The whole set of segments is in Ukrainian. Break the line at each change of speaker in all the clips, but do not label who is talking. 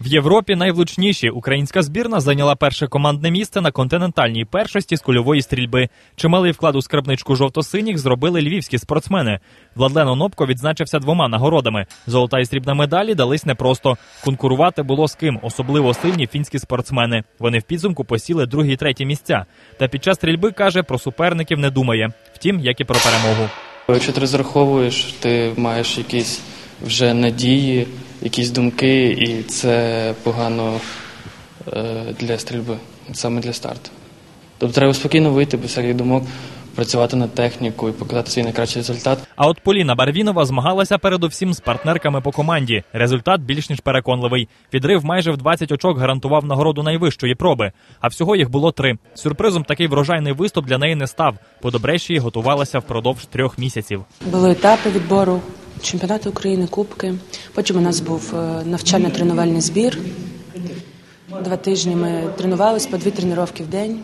В Європі найвлучніші українська збірна зайняла перше командне місце на континентальній першості з кульової стрільби. Чималий вклад у скарбничку жовто-синіх зробили львівські спортсмени. Владлен Онопко відзначився двома нагородами. Золота і срібна медалі дались непросто. Конкурувати було з ким, особливо сильні фінські спортсмени. Вони в підсумку посіли другі й треті місця. Та під час стрільби каже про суперників не думає. Втім, як і про перемогу.
Якщо ти розраховуєш, ти маєш якісь вже надії, якісь думки, і це погано е, для стрільби, саме для старту. Тобто треба спокійно вийти без всяких думок, працювати над технікою і показати свій найкращий результат.
А от Поліна Барвінова змагалася передусім з партнерками по команді. Результат більш ніж переконливий. Відрив майже в 20 очок гарантував нагороду найвищої проби, а всього їх було три. Сюрпризом такий врожайний виступ для неї не став. Подобрещі готувалася впродовж трьох місяців.
Були етапи відбору, чемпіонати України, кубки. Потім у нас був е, навчально-тренувальний збір. Два тижні ми тренувалися по дві тренування в день.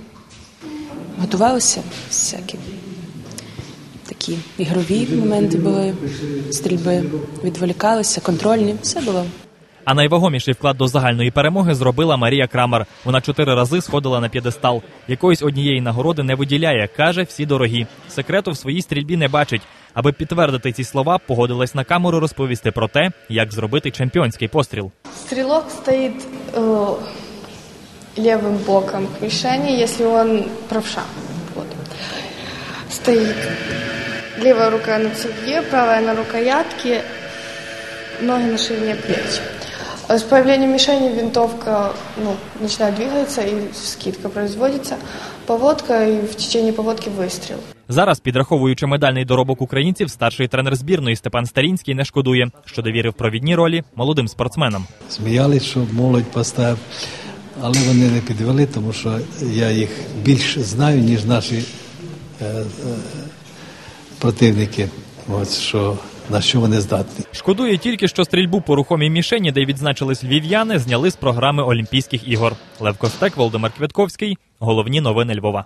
Готувалися всякі такі ігрові моменти були, стрільби, відволікалися, контрольні, все було.
А найвагоміший вклад до загальної перемоги зробила Марія Крамер. Вона чотири рази сходила на п'єдестал. Якоїсь однієї нагороди не виділяє, каже, всі дорогі. Секрету в своїй стрільбі не бачить. Аби підтвердити ці слова, погодилась на камеру розповісти про те, як зробити чемпіонський постріл.
Стрелок стоит э, левым боком к мишени, если он правша. Вот. Стоит левая рука на цевье, правая на рукоятке, ноги на ширине плеч. С появлением мишени винтовка ну, начинает двигаться и скидка производится. Поводка и в течение поводки выстрел.
Зараз, підраховуючи медальний доробок українців, старший тренер збірної Степан Старінський не шкодує, що довірив провідні ролі молодим спортсменам.
Сміялись, що молодь поставив, але вони не підвели, тому що я їх більш знаю, ніж наші е, е, противники. От що на що вони здатні.
Шкодує тільки, що стрільбу по рухомій мішені, де відзначились львів'яни, зняли з програми Олімпійських ігор. Лев Костек, Володимир Квятковський. Головні новини Львова.